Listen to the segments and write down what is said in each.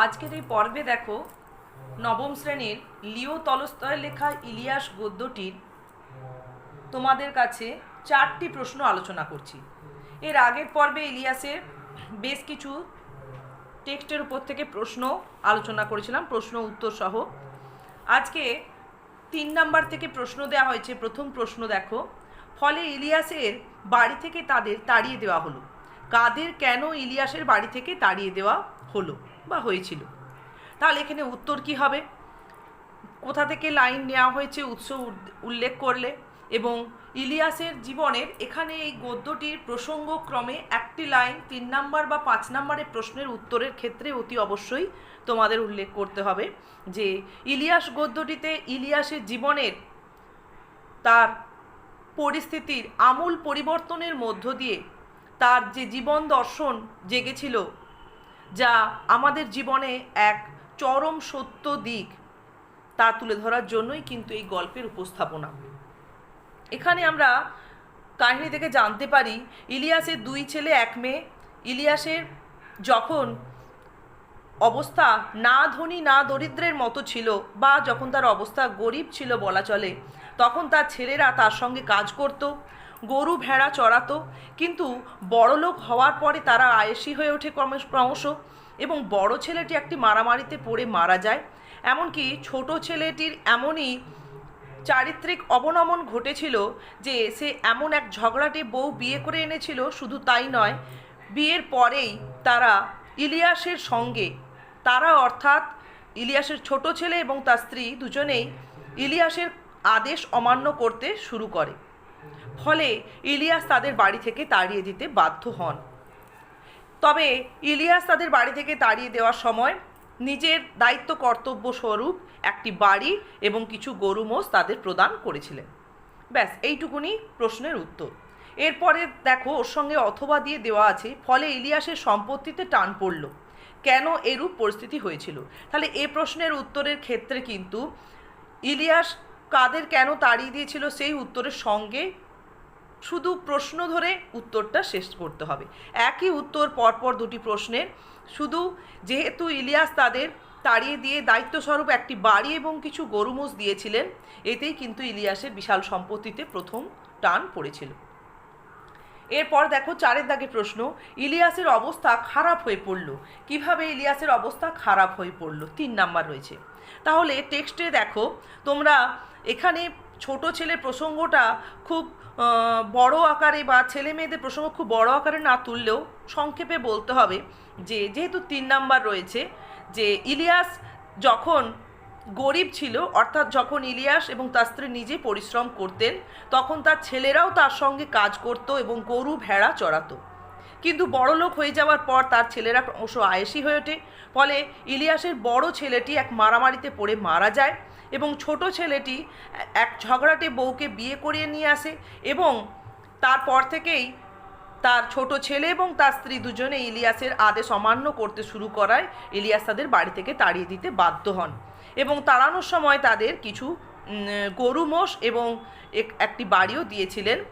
আজকের এই পর্বে দেখো নবম শ্রেণির লিও তলস্তয়ের লেখা ইলিয়াস গদ্যটির তোমাদের কাছে চারটি প্রশ্ন আলোচনা করছি। এর আগের পর্বে ইলিয়াসের বেশ কিছু টেক্সটের উপর থেকে প্রশ্ন আলোচনা করেছিলাম, প্রশ্ন উত্তর সহ। আজকে তিন নাম্বার থেকে প্রশ্ন দেওয়া হয়েছে, প্রথম প্রশ্ন দেখো। ফলে ইলিয়াসের বাড়ি থেকে তাদের তাড়িয়ে দেওয়া হলো। কাদের কেন ইলিয়াসের বাড়ি থেকে তাড়িয়ে দেওয়া হলো? বা হয়েছিল। তাহলে এখানে উত্তর কি হবে? কোথা থেকে লাইন নেওয়া হয়েছে? উৎস উল্লেখ করলে। এবং ইলিয়াসের জীবনের এখানে এই গদ্যটির প্রসঙ্গক্রমে একটি লাইন, তিন নাম্বার বা পাঁচ নাম্বারের প্রশ্নের উত্তরের ক্ষেত্রে অতি অবশ্যই তোমাদের উল্লেখ করতে হবে যে ইলিয়াস গদ্যটিতে ইলিয়াসের জীবনের তার পরিস্থিতির আমূল পরিবর্তনের মধ্য দিয়ে তার যে জীবন দর্শন জেগেছিল যা আমাদের জীবনে এক চরম সত্য দিক, তা তুলে ধরার জন্যই কিন্তু এই গল্পের উপস্থাপনা। এখানে আমরা কাহিনী থেকে জানতে পারি, ইলিয়াসের দুই ছেলে, এক মেয়ে। ইলিয়াসের যখন অবস্থা না ধনী, না দরিদ্রের মতো ছিল বা যখন তার অবস্থা গরিব ছিল বলা চলে, তখন তার ছেলেরা তার সঙ্গে কাজ করত। গরু ভেড়া চড়াতো, কিন্তু বড়লোক হওয়ার পরে তারা আয়েসি হয়ে ওঠে ক্রমশ এবং বড় ছেলেটি একটি মারামারিতে পড়ে মারা যায়। এমনকি ছোট ছেলেটির এমনই চারিত্রিক অবনমন ঘটেছিল যে সে এমন এক ঝগড়াটে বউ বিয়ে করে এনেছিল, শুধু তাই নয়, বিয়ের পরেই তারা ইলিয়াসের সঙ্গে, তারা অর্থাৎ ইলিয়াসের ছোট ছেলে এবং তার স্ত্রী দুজনেই ইলিয়াসের আদেশ অমান্য করতে শুরু করে। ফলে ইলিয়াস তাদের বাড়ি থেকে তাড়িয়ে দিতে বাধ্য হন। তবে ইলিয়াস তাদের বাড়ি থেকে তাড়িয়ে দেওয়ার সময় নিজের দায়িত্ব কর্তব্য স্বরূপ একটি বাড়ি এবং কিছু গরু মোষ তাদের প্রদান করেছিলেন। ব্যাস, এইটুকুনি প্রশ্নের উত্তর। এরপরে দেখো, ওর সঙ্গে অথবা দিয়ে দেওয়া আছে, ফলে ইলিয়াসের সম্পত্তিতে টান পড়ল। কেন এরূপ পরিস্থিতি হয়েছিল? তাহলে এ প্রশ্নের উত্তরের ক্ষেত্রে কিন্তু ইলিয়াস কাদের কেন তাড়িয়ে দিয়েছিল সেই উত্তরের সঙ্গে? শুধু প্রশ্ন ধরে উত্তরটা শেষ করতে হবে। একই উত্তর পরপর দুটি প্রশ্নের। শুধু যেহেতু ইলিয়াস তাদের তাড়িয়ে দিয়ে দায়িত্বস্বরূপ একটি বাড়ি এবং কিছু গরু মোষ দিয়েছিলেন, এতেই কিন্তু ইলিয়াসের বিশাল সম্পত্তিতে প্রথম টান পড়েছিল। এরপর দেখো চারের দাগে প্রশ্ন, ইলিয়াসের অবস্থা খারাপ হয়ে পড়ল। কীভাবে ইলিয়াসের অবস্থা খারাপ হয়ে পড়ল? তিন নাম্বার রয়েছে। তাহলে টেক্সটে দেখো, তোমরা এখানে ছোট ছেলের প্রসঙ্গটা খুব বড় আকারে বা ছেলে মেয়েদের প্রসঙ্গ খুব বড় আকারে না তুললেও সংক্ষেপে বলতে হবে যে, যেহেতু তিন নাম্বার রয়েছে, যে ইলিয়াস যখন গরিব ছিল, অর্থাৎ যখন ইলিয়াস এবং তার স্ত্রী নিজে পরিশ্রম করতেন, তখন তার ছেলেরাও তার সঙ্গে কাজ করত এবং গরু ভেড়া চড়াতো। কিন্তু বড়লোক হয়ে যাওয়ার পর তার ছেলেরা ক্রমশ আয়েসি হয়ে ওঠে। ফলে ইলিয়াসের বড় ছেলেটি এক মারামারিতে পড়ে মারা যায় এবং ছোট ছেলেটি এক ঝগড়াটে বউকে বিয়ে করিয়ে নিয়ে আসে এবং তারপর থেকেই তার ছোট ছেলে এবং তার স্ত্রী দুজনে ইলিয়াসের আদেশ অমান্য করতে শুরু করায়। ইলিয়াস তাদের বাড়ি থেকে তাড়িয়ে দিতে বাধ্য হন এবং তাড়ানোর সময় তাদের কিছু গরু মোষ এবং এক- একটি বাড়িও দিয়েছিলেন।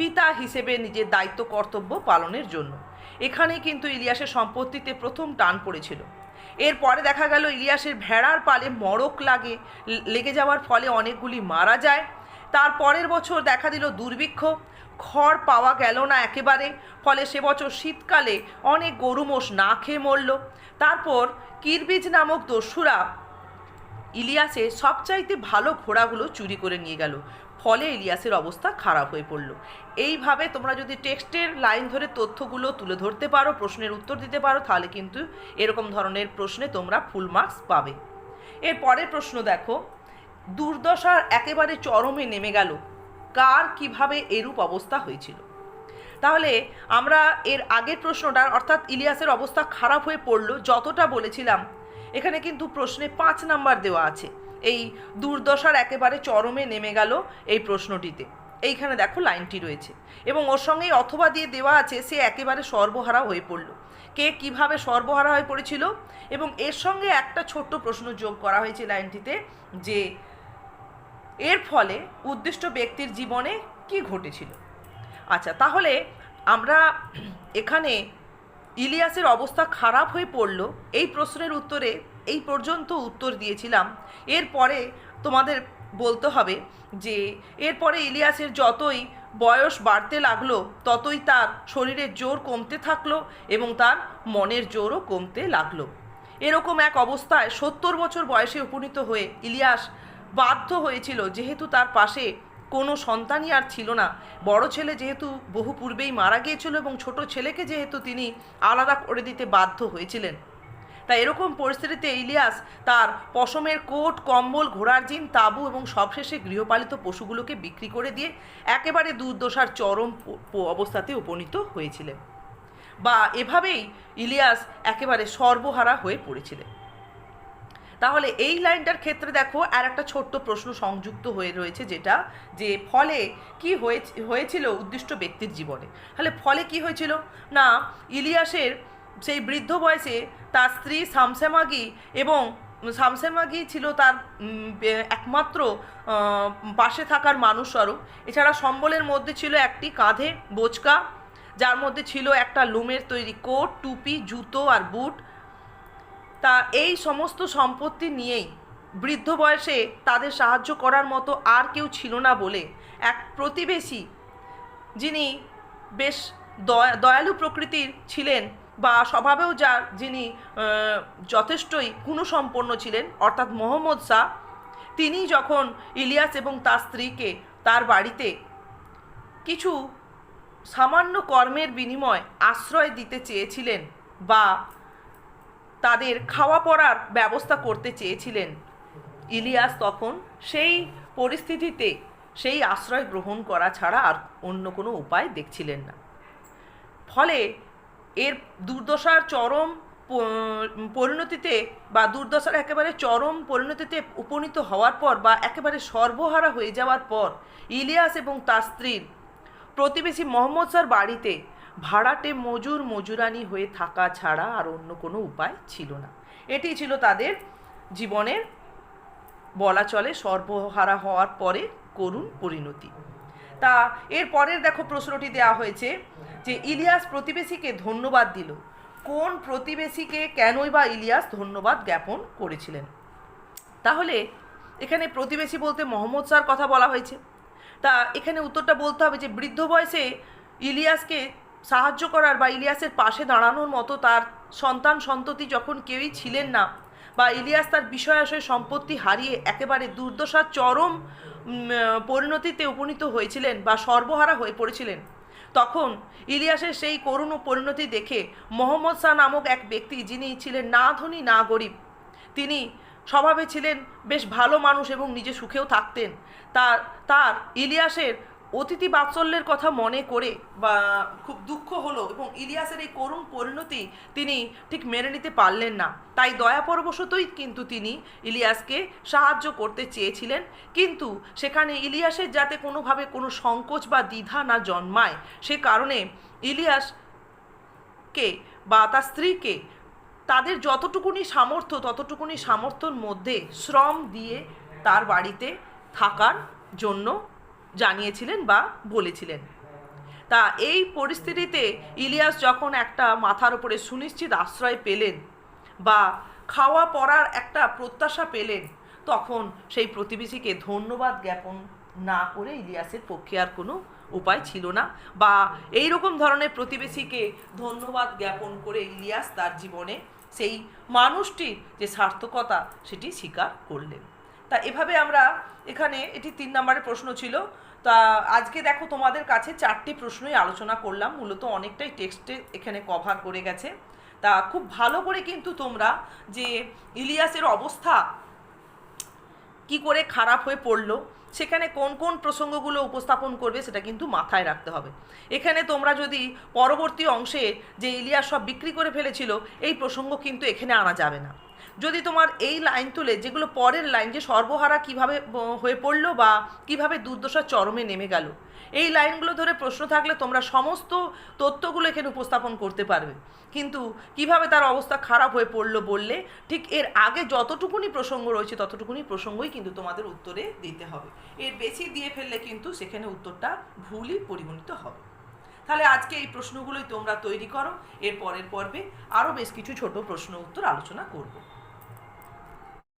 পিতা হিসেবে নিজের দায়িত্ব কর্তব্য পালনের জন্য। এখানে কিন্তু ইলিয়াসের সম্পত্তিতে প্রথম টান পড়েছিল। এরপরে দেখা গেল ইলিয়াসের ভেড়ার পালে মড়ক লাগে, লেগে যাওয়ার ফলে অনেকগুলি মারা যায়। তার পরের বছর দেখা দিল দুর্ভিক্ষ, খড় পাওয়া গেল না একেবারে, ফলে সে বছর শীতকালে অনেক গরু মোষ না খেয়ে মরল। তারপর কিরবিজ নামক দস্যুরা ইলিয়াসের সবচাইতে ভালো ঘোড়াগুলো চুরি করে নিয়ে গেল। ফলে ইলিয়াসের অবস্থা খারাপ হয়ে পড়ল। এইভাবে তোমরা যদি টেক্সটের লাইন ধরে তথ্যগুলো তুলে ধরতে পারো, প্রশ্নের উত্তর দিতে পারো, তাহলে কিন্তু এরকম ধরনের প্রশ্নে তোমরা ফুল মার্কস পাবে। এর পরের প্রশ্ন দেখো। দুর্দশার একেবারে চরমে নেমে গেল। কার কীভাবে এরূপ অবস্থা হয়েছিল? তাহলে আমরা এর আগের প্রশ্নটার অর্থাৎ ইলিয়াসের অবস্থা খারাপ হয়ে পড়ল, যতটা বলেছিলাম। এখানে কিন্তু প্রশ্নে পাঁচ নাম্বার দেওয়া আছে। এই দুর্দশার একেবারে চরমে নেমে গেল এই প্রশ্নটিতে। এইখানে দেখো লাইনটি রয়েছে। এবং ওর সঙ্গেই অথবা দিয়ে দেওয়া আছে, সে একেবারে সর্বহারা হয়ে পড়ল। কে কীভাবে সর্বহারা হয়ে পড়েছিল? এবং এর সঙ্গে একটা ছোট্ট প্রশ্ন যোগ করা হয়েছে লাইনটিতে যে, এর ফলে উদ্দিষ্ট ব্যক্তির জীবনে কি ঘটেছিল? আচ্ছা তাহলে আমরা এখানে ইলিয়াসের অবস্থা খারাপ হয়ে পড়ল। এই প্রশ্নের উত্তরে এই পর্যন্ত উত্তর দিয়েছিলাম। এরপরে তোমাদের বলতে হবে যে, এরপরে ইলিয়াসের যতই বয়স বাড়তে লাগল, ততই তার শরীরের জোর কমতে থাকল এবং তার মনের জোরও কমতে লাগল। এরকম এক অবস্থায় সত্তর বছর বয়সে উপনীত হয়ে ইলিয়াস বাধ্য হয়েছিল, যেহেতু তার পাশে কোনো সন্তানই আর ছিল না। বড় ছেলে যেহেতু বহু পূর্বেই মারা গিয়েছিল এবং ছোট ছেলেকে যেহেতু তিনি আলাদা করে দিতে বাধ্য হয়েছিলেন। তাই এরকম পরিস্থিতিতে ইলিয়াস তার পশমের কোট, কম্বল, ঘোড়ার জিন, তাঁবু এবং সবশেষে গৃহপালিত পশুগুলোকে বিক্রি করে দিয়ে একেবারে দুর্দশার চরম অবস্থাতে উপনীত হয়েছিলেন। বা এভাবেই ইলিয়াস একেবারে সর্বহারা হয়ে পড়েছিলেন। তাহলে এই লাইনটার ক্ষেত্রে দেখো, আর একটা ছোট্ট প্রশ্ন সংযুক্ত হয়ে রয়েছে যেটা, যে ফলে কি হয়েছে, হয়েছিল উদ্দিষ্ট ব্যক্তির জীবনে? তাহলে ফলে কি হয়েছিল? না, ইলিয়াসের সেই বৃদ্ধ বয়সে তার স্ত্রী শামসেমাগি এবং শামসেমাগি ছিল তার একমাত্র পাশে থাকার মানুষ স্বরূপ এছাড়া সম্বলের মধ্যে ছিল একটি কাঁধে বোচকা, যার মধ্যে ছিল একটা লুমের তৈরি কোট, টুপি, জুতো আর বুট। তা এই সমস্ত সম্পত্তি নিয়েই বৃদ্ধ বয়সে তাদের সাহায্য করার মতো আর কেউ ছিল না বলে এক প্রতিবেশী যিনি বেশ দয়া দয়ালু প্রকৃতির ছিলেন বা স্বভাবেও যার যিনি যথেষ্টই গুণসম্পন্ন ছিলেন, অর্থাৎ মোহাম্মদ শাহ, তিনি যখন ইলিয়াস এবং তার স্ত্রীকে তার বাড়িতে কিছু সামান্য কর্মের বিনিময় আশ্রয় দিতে চেয়েছিলেন বা তাদের খাওয়া পড়ার ব্যবস্থা করতে চেয়েছিলেন। ইলিয়াস তখন সেই পরিস্থিতিতে সেই আশ্রয় গ্রহণ করা ছাড়া আর অন্য কোনো উপায় দেখছিলেন না। ফলে এর দুর্দশার চরম পরিণতিতে বা দুর্দশার একেবারে চরম পরিণতিতে উপনীত হওয়ার পর বা একেবারে সর্বহারা হয়ে যাওয়ার পর ইলিয়াস এবং তার স্ত্রীর প্রতিবেশী মোহাম্মদ স্যার বাড়িতে ভাড়াটে মজুর মজুরানি হয়ে থাকা ছাড়া আর অন্য কোনো উপায় ছিল না। এটি ছিল তাদের জীবনের বলা চলে সর্বহারা হওয়ার পরে করুণ পরিণতি। তা এর পরের দেখো প্রশ্নটি দেওয়া হয়েছে যে ইলিয়াস প্রতিবেশীকে ধন্যবাদ দিল। কোন প্রতিবেশীকে কেনই বা ইলিয়াস ধন্যবাদ জ্ঞাপন করেছিলেন? তাহলে এখানে প্রতিবেশী বলতে মোহাম্মদ স্যার কথা বলা হয়েছে। তা এখানে উত্তরটা বলতে হবে যে বৃদ্ধ বয়সে ইলিয়াসকে সাহায্য করার বা ইলিয়াসের পাশে দাঁড়ানোর মতো তার সন্তান সন্ততি যখন কেউই ছিলেন না বা ইলিয়াস তার বিষয় আশয় সম্পত্তি হারিয়ে একেবারে দুর্দশার চরম পরিণতিতে উপনীত হয়েছিলেন বা সর্বহারা হয়ে পড়েছিলেন, তখন ইলিয়াসের সেই করুণ পরিণতি দেখে মোহাম্মদ শাহ নামক এক ব্যক্তি যিনি ছিলেন না ধনী, না গরিব, তিনি স্বভাবে ছিলেন বেশ ভালো মানুষ এবং নিজে সুখেও থাকতেন। তার তার ইলিয়াসের অতিথি বাৎসল্যের কথা মনে করে বা খুব দুঃখ হলো এবং ইলিয়াসের এই করুণ পরিণতি তিনি ঠিক মেনে নিতে পারলেন না। তাই দয়াপরবশতই কিন্তু তিনি ইলিয়াসকে সাহায্য করতে চেয়েছিলেন। কিন্তু সেখানে ইলিয়াসের যাতে কোনোভাবে কোনো সংকোচ বা দ্বিধা না জন্মায়, সে কারণে ইলিয়াসকে বা তার স্ত্রীকে তাদের যতটুকুনি সামর্থ্য, ততটুকুনি সামর্থ্যর মধ্যে শ্রম দিয়ে তার বাড়িতে থাকার জন্য জানিয়েছিলেন বা বলেছিলেন। তা এই পরিস্থিতিতে ইলিয়াস যখন একটা মাথার উপরে সুনিশ্চিত আশ্রয় পেলেন বা খাওয়া পড়ার একটা প্রত্যাশা পেলেন, তখন সেই প্রতিবেশীকে ধন্যবাদ জ্ঞাপন না করে ইলিয়াসের পক্ষে আর কোনো উপায় ছিল না বা এই রকম ধরনের প্রতিবেশীকে ধন্যবাদ জ্ঞাপন করে ইলিয়াস তার জীবনে সেই মানুষটির যে সার্থকতা, সেটি স্বীকার করলেন। তা এভাবে আমরা এখানে, এটি তিন নম্বরের প্রশ্ন ছিল। তা আজকে দেখো তোমাদের কাছে চারটি প্রশ্নই আলোচনা করলাম, মূলত অনেকটাই টেক্সটে এখানে কভার করে গেছে। তা খুব ভালো করে কিন্তু তোমরা যে ইলিয়াসের অবস্থা, কি করে খারাপ হয়ে পড়ল, সেখানে কোন কোন প্রসঙ্গগুলো উপস্থাপন করবে সেটা কিন্তু মাথায় রাখতে হবে। এখানে তোমরা যদি পরবর্তী অংশে যে ইলিয়াস সব বিক্রি করে ফেলেছিল, এই প্রসঙ্গ কিন্তু এখানে আনা যাবে না। যদি তোমার এই লাইন তুলে, যেগুলো পরের লাইন, যে সর্বহারা কীভাবে হয়ে পড়ল বা কীভাবে দুর্দশার চরমে নেমে গেল, এই লাইনগুলো ধরে প্রশ্ন থাকলে তোমরা সমস্ত তথ্যগুলো এখানে উপস্থাপন করতে পারবে। কিন্তু কীভাবে তার অবস্থা খারাপ হয়ে পড়ল বললে, ঠিক এর আগে যতটুকুনি প্রসঙ্গ রয়েছে, ততটুকুনি প্রসঙ্গই কিন্তু তোমাদের উত্তরে দিতে হবে। এর বেশি দিয়ে ফেললে কিন্তু সেখানে উত্তরটা ভুলই পরিগণিত হবে। তাহলে আজকে এই প্রশ্নগুলোই তোমরা তৈরি করো, এর পরের পর্বে আরও বেশ কিছু ছোট প্রশ্ন উত্তর আলোচনা করব।